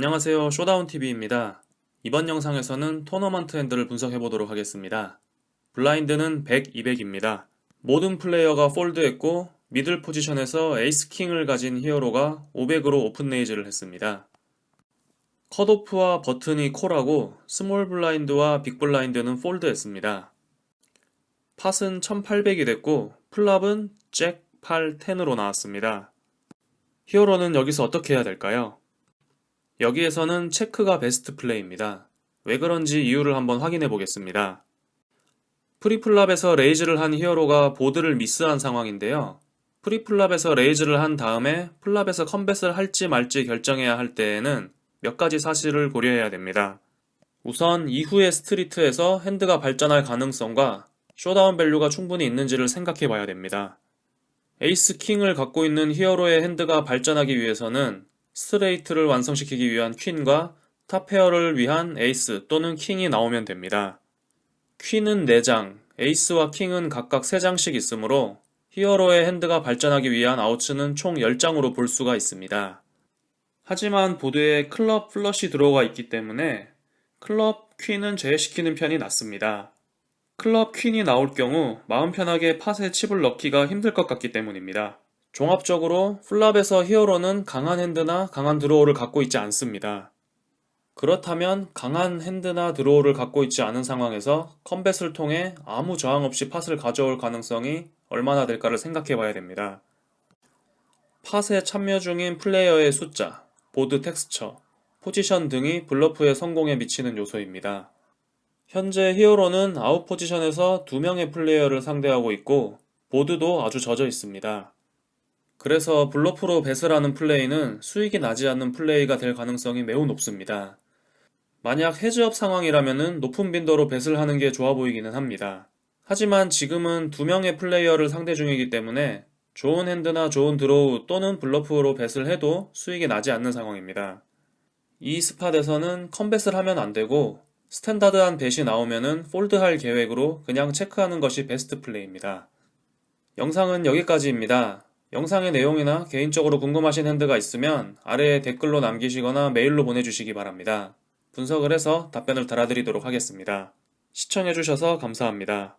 안녕하세요. 쇼다운TV입니다. 이번 영상에서는 토너먼트 핸들을 분석해 보도록 하겠습니다. 블라인드는 100, 200입니다. 모든 플레이어가 폴드했고 미들 포지션에서 에이스 킹을 가진 히어로가 500으로 오픈 레이즈를 했습니다. 컷오프와 버튼이 콜하고 스몰 블라인드와 빅 블라인드는 폴드했습니다. 팟은 1800이 됐고 플랍은 잭 8, 10으로 나왔습니다. 히어로는 여기서 어떻게 해야 될까요? 여기에서는 체크가 베스트 플레이입니다. 왜 그런지 이유를 한번 확인해 보겠습니다. 프리플랍에서 레이즈를 한 히어로가 보드를 미스한 상황인데요. 프리플랍에서 레이즈를 한 다음에 플랍에서 컴뱃을 할지 말지 결정해야 할 때에는 몇 가지 사실을 고려해야 됩니다. 우선 이후의 스트리트에서 핸드가 발전할 가능성과 쇼다운 밸류가 충분히 있는지를 생각해 봐야 됩니다. 에이스 킹을 갖고 있는 히어로의 핸드가 발전하기 위해서는 스트레이트를 완성시키기 위한 퀸과 탑 페어를 위한 에이스 또는 킹이 나오면 됩니다. 퀸은 4장, 에이스와 킹은 각각 3장씩 있으므로 히어로의 핸드가 발전하기 위한 아웃츠는 총 10장으로 볼 수가 있습니다. 하지만 보드에 클럽 플러시 드로우가 있기 때문에 클럽 퀸은 제외시키는 편이 낫습니다. 클럽 퀸이 나올 경우 마음 편하게 팟에 칩을 넣기가 힘들 것 같기 때문입니다. 종합적으로 플랍에서 히어로는 강한 핸드나 강한 드로우를 갖고 있지 않습니다. 그렇다면 강한 핸드나 드로우를 갖고 있지 않은 상황에서 컴뱃을 통해 아무 저항 없이 팟을 가져올 가능성이 얼마나 될까를 생각해 봐야 됩니다. 팟에 참여 중인 플레이어의 숫자, 보드 텍스처, 포지션 등이 블러프의 성공에 미치는 요소입니다. 현재 히어로는 아웃 포지션에서 2명의 플레이어를 상대하고 있고 보드도 아주 젖어 있습니다. 그래서 블러프로 하는 플레이는 수익이 나지 않는 플레이가 될 가능성이 매우 높습니다. 만약 헤즈업 상황이라면 높은 빈도로 뱃을 하는 게 좋아 보이기는 합니다. 하지만 지금은 두 명의 플레이어를 상대 중이기 때문에 좋은 핸드나 좋은 드로우 또는 블러프로 뱃을 해도 수익이 나지 않는 상황입니다. 이 스팟에서는 컴뱃을 하면 안 되고 스탠다드한 뱃이 나오면은 폴드할 계획으로 그냥 체크하는 것이 베스트 플레이입니다. 영상은 여기까지입니다. 영상의 내용이나 개인적으로 궁금하신 핸드가 있으면 아래에 댓글로 남기시거나 메일로 보내주시기 바랍니다. 분석을 해서 답변을 달아드리도록 하겠습니다. 시청해주셔서 감사합니다.